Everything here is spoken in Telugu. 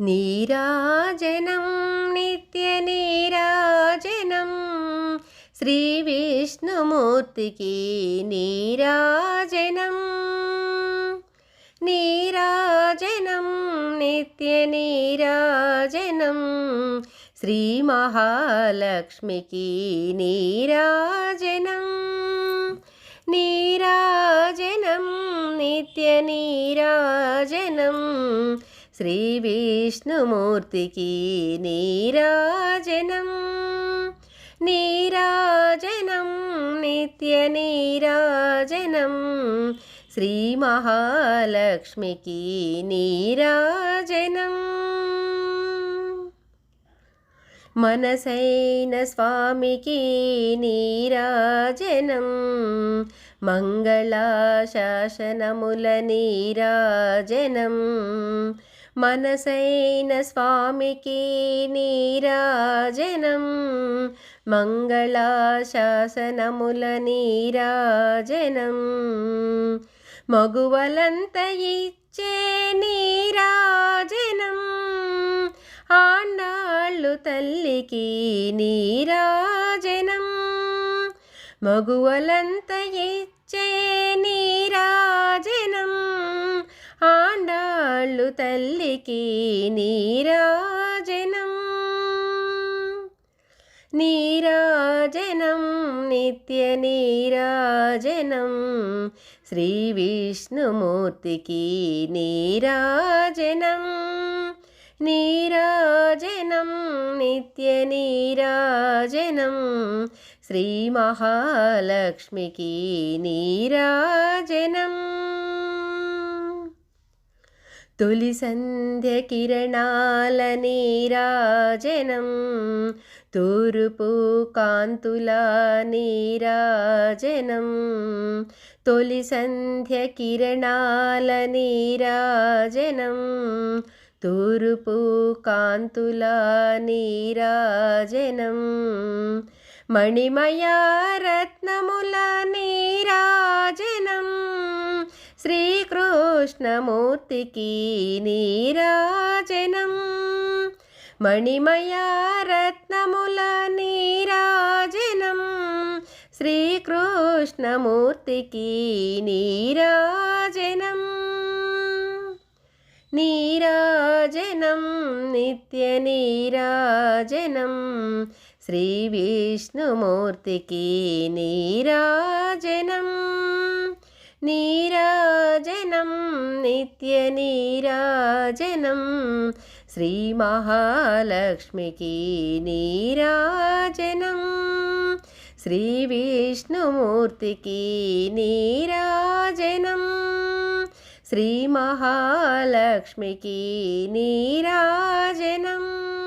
నీరాజనం నిత్య నీరాజనం శ్రీ విష్ణుమూర్తికి నీరాజనం నీరాజనం నిత్య నీరాజనం శ్రీ శ్రీ విష్ణుమూర్తికి నీరాజనం. నీరాజనం నిత్య నీరాజనం. శ్రీ మహాలక్ష్మికి నీరాజనం. మనసైన స్వామికి నీరాజనం. మంగళాశాసనముల నీరాజనం. మనసైన స్వామికి నీరాజనం మంగళాశాసనముల నీరాజనం మగువలంత ఇచ్చే నీరాజనం ఆనాళ్ళు తల్లికి నీరాజనం మగువలంత ఇచ్చే నీరాజనం తల్లికి నీరాజనం. నీరాజనం నిత్య నీరాజనం. శ్రీ విష్ణుమూర్తికి నీరాజనం. నీరాజనం నిత్య నీరాజనం. శ్రీ మహాలక్ష్మికి నీరాజనం. తొలి సంధ్య కిరణాల నీరాజనం తూర్పు కాంతుల నీరాజనం. తొలి సంధ్య కిరణాల నీరాజనం తూర్పు కాంతుల నీరాజనం. మణిమయా రత్నముల నీరాజనం కృష్ణమూర్తికి నీరాజనం. మణిమయా రత్నముల నీరాజనం. శ్రీకృష్ణమూర్తికి నీరాజనం. నీరాజనం నిత్య నీరాజనం. శ్రీ విష్ణుమూర్తికి నీరాజనం. నీరాజనం. నిత్య నీరాజనం. శ్రీ మహాలక్ష్మికి నీరాజనం. శ్రీ విష్ణుమూర్తికి నీరాజనం. శ్రీ మహాలక్ష్మికి నీరాజనం.